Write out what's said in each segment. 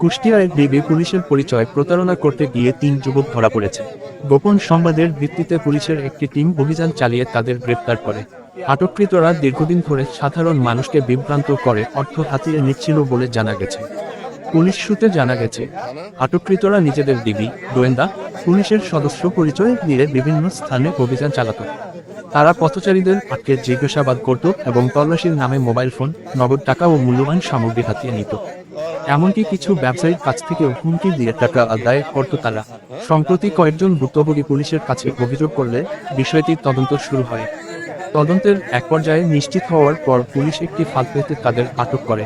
কুষ্টিয়ায় DB পুলিশের পরিচয় প্রতারণা করতে গিয়ে তিন যুবক ধরা পড়েছে। গোপন সংবাদের ভিত্তিতে পুলিশের একটি টিম অভিযান চালিয়ে তাদের গ্রেপ্তার করে। আটককৃতরা দীর্ঘদিন ধরে সাধারণ মানুষকে বিভ্রান্ত করে, অর্থ হাতিয়ে নিচ্ছিল বলে জানা গেছে। পুলিশ সূত্রে জানা গেছে, আটককৃতরা নিজেদের ডিবি, গোয়েন্দা, পুলিশের সদস্য পরিচয় দিয়ে বিভিন্ন স্থানে অভিযান চালাত। তারা পথচারীদের আটকে জিজ্ঞাসাবাদ করত এবং তল্লাশির নামে মোবাইল ফোন, নগদ টাকা ও মূল্যবান সামগ্রী হাতিয়ে নিত। এমনকি কিছু ব্যবসায়ীর কাছ থেকেও হুমকি দিয়ে টাকা আদায় করত তারা। সম্প্রতি কয়েকজন ভুক্তভোগী পুলিশের কাছে অভিযোগ করলে বিষয়টির তদন্ত শুরু হয়। তদন্তের এক পর্যায়ে নিশ্চিত হওয়ার পর পুলিশ একটি ফাঁদ পেতে তাদের আটক করে।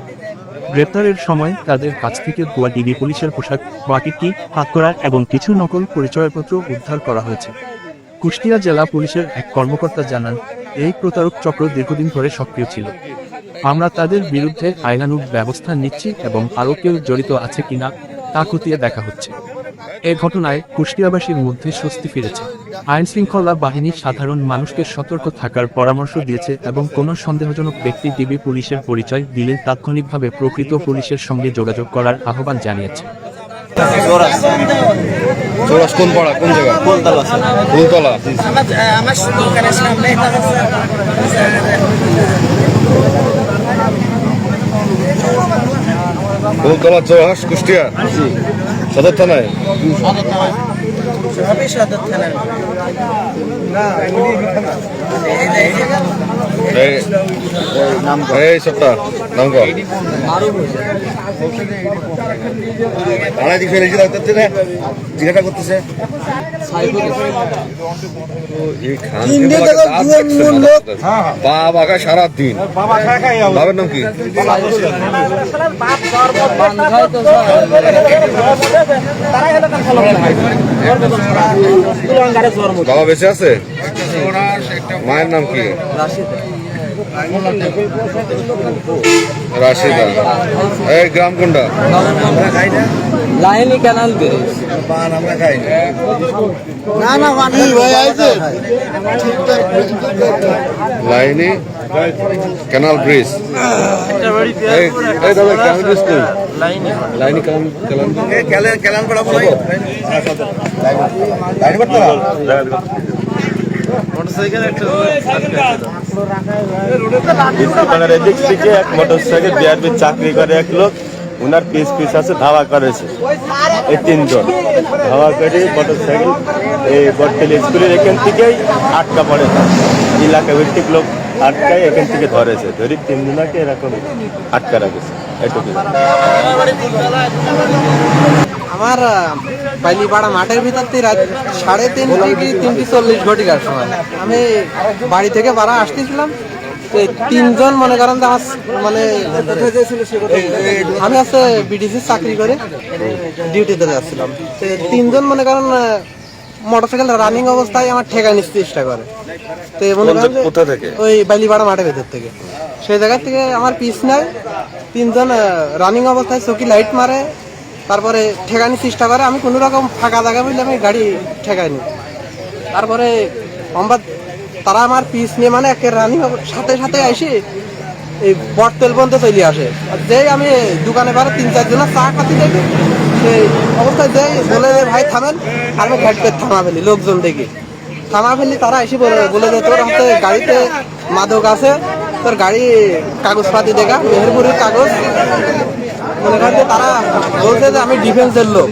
গ্রেপ্তারের সময় তাদের কাছ থেকে গোয়া ডিবি পুলিশের পোশাক বাকিটি হাতকড়া এবং কিছু নকল পরিচয়পত্র উদ্ধার করা হয়েছে। কুষ্টিয়া জেলা পুলিশের এক কর্মকর্তা জানান, এই প্রতারক চক্র দীর্ঘদিন ধরে সক্রিয় ছিল। আমরা তাদের বিরুদ্ধে আইনানুগ ব্যবস্থা নিচ্ছি এবং আরও কেউ জড়িত আছে কিনা তা খতিয়ে দেখা হচ্ছে। এ ঘটনায় কুষ্টিয়াবাসীর মধ্যে স্বস্তি ফিরেছে আইন শৃঙ্খলা বাহিনী সাধারণ মানুষকে সতর্ক থাকার পরামর্শ দিয়েছে এবং কোনো সন্দেহজনক ব্যক্তি ডিবি পুলিশের পরিচয় দিলে তাৎক্ষণিকভাবে প্রকৃত পুলিশের সঙ্গে যোগাযোগ করার আহ্বান জানিয়েছে চৌরাস কোন পাড়া কোন জায়গা কোলতলা ফুলতলা আমার আমার দোকানের সামনে ফুলতলা চৌরাস কুষ্টিয়া সদর থানায়? এই সবটা নাম কর। জিজ্ঞাসা করতেছে। বাবা খায় সারা দিন বাবার নাম কি? বাবা বেঁচে আছে? মায়ের নাম কি? রাশিদা এই গ্রাম কোনটা লাইনি ক্যানাল ব্রিজ না না ভাই আইছে লাইনি ক্যানাল ব্রিজ এই এই দাদা ক্যানাল ব্রিজ কই লাইনি ক্যানাল ক্যানাল কেলেন কেলেন বড় বড় দোকানের এদিক থেকে এক মোটর সাইকেল বিআরবি চাকরি করে এক লোক উনার পিস পিস আছে ধাওয়া করেছে। এই তিনজন। ধাওয়া করে মোটর সাইকেল এই বটতলি স্কুলের এখান থেকেই আটকা পড়ে। এলাকা ভিত্তিক লোক আটকায় এখান থেকে ধরেছে। ধরি তিনজনাকে এরকম আটকা রাখেছে। এটুকু আমার বাইলিপাড়া মাঠের ভিতর থেকে রাত সাড়ে তিনটি কি তিনটি চল্লিশ ঘটিকার সময়। আমি বাড়ি থেকে বাড়া আসতেছিলাম তিনজন মনে করেন আমার মানে আমি হচ্ছে বিডিসির চাকরি করে ডিউটিতে যাচ্ছিলাম। তিনজন মনে করেন মোটরসাইকেল রানিং অবস্থায় আমার ঠেকায় নিতে চেষ্টা করে। তো মনে করেন কোথা থেকে? ওই বাইলিপাড়া মাঠের ভেতর থেকে। সেই জায়গা থেকে আমার পিছ নাই তিনজন রানিং অবস্থায় চকি লাইট মারে তারপরে ঠেকানি চেষ্টা করে। আমি কোনো রকম ফাঁকা জায়গা বুঝলে আমি গাড়ি ঠেকাইনি। তারপরে আমরা তারা আমার পিস নিয়ে মানে একে রানিং সাথে সাথে এসে এই বটতেল পর্যন্ত চলে আসে। আর যেই আমি দোকানে পারে তিন চারজন চা খাতি দেখি সেই অবস্থায় যেই বলে যে, ভাই থামেন। আর আমি ঘাট করে থামা ফেলি লোকজন দেখি। থামা ফেললি তারা এসে বলে বলে যে তোর হাতে গাড়িতে মাদক আছে তোর গাড়ি কাগজপাতি দেখা মেহেরপুরের কাগজ। মনে করেন যে তারা বলছে যে আমি ডিফেন্সের লোক।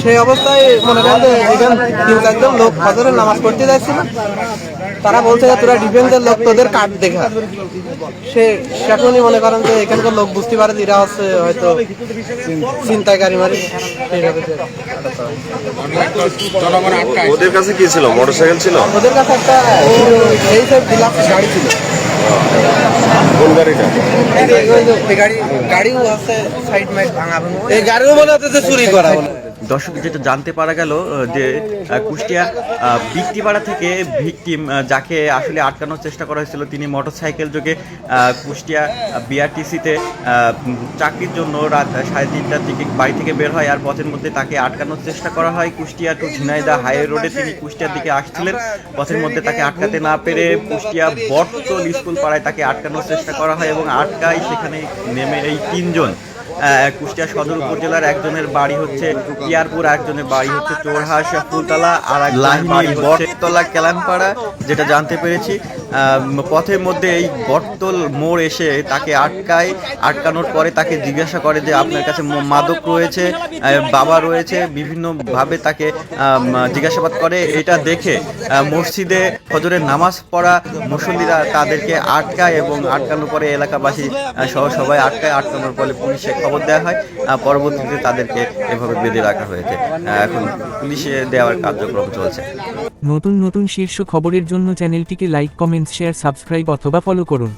সেই অবস্থায় মনে করেন যে এখানে তিন চারজন লোক ফজরে নামাজ পড়তে যাচ্ছিল। তারা বলছে যে তোরা ডিফেন্সের লোক তোদের কার্ড দেখা। সে সেখনই মনে করেন যে এখানকার লোক বুঝতে পারে যে এরা হচ্ছে হয়তো চিন্তাকারী মারি। ওদের কাছে কি ছিল? মোটরসাইকেল ছিল? ওদের কাছে একটা এই সব গাড়ি ছিল। কোন গাড়িটা এই গাড়ি গাড়িও আছে সাইড মাইড ভাঙা ভাঙা। এই গাড়িও মনে হচ্ছে চুরি করা দর্শক যেটা জানতে পারা গেল যে কুষ্টিয়া বিক্রিপাড়া থেকে ভিকটিম যাকে আসলে আটকানোর চেষ্টা করা হয়েছিল, তিনি মোটরসাইকেল যোগে কুষ্টিয়া বিআরটিসিতে চাকরির জন্য রাত সাড়ে তিনটার দিকে বাড়ি থেকে বের হয়। আর পথের মধ্যে তাকে আটকানোর চেষ্টা করা হয়। কুষ্টিয়া টু ঝিনাইদা হাইওয়ে রোডে তিনি কুষ্টিয়ার দিকে আসছিলেন। পথের মধ্যে তাকে আটকাতে না পেরে কুষ্টিয়া বটতল স্কুল পাড়ায় তাকে আটকানোর চেষ্টা করা হয় এবং আটকায় সেখানে নেমে এই তিনজন। কুষ্টিয়া সদর উপজেলার একজনের বাড়ি হচ্ছে ইয়ারপুর একজনের বাড়ি হচ্ছে চোরহাস ফুলতলা আর বটতলা কেলানপাড়া যেটা জানতে পেরেছি। পথের মধ্যে এই বটতল মোড় এসে তাকে আটকায় আটকানোর পরে তাকে জিজ্ঞাসা করে যে আপনার কাছে মাদক রয়েছে বাবা রয়েছে বিভিন্নভাবে তাকে জিজ্ঞাসাবাদ করে। এটা দেখে মসজিদে হজরের নামাজ পড়া মুসল্লিরা তাদেরকে আটকায় এবং আটকানোর পরে এলাকাবাসী সহ সবাই আটকায়। আটকানোর পরে পুলিশে খবর দেওয়া হয়। পরবর্তীতে তাদেরকে এভাবে বেঁধে রাখা হয়েছে। এখন পুলিশে দেওয়ার কার্যক্রম চলছে। নতুন নতুন শীর্ষ খবরের জন্য চ্যানেলটিকে লাইক, কমেন্ট, শেয়ার, সাবস্ক্রাইব অথবা ফলো করুন।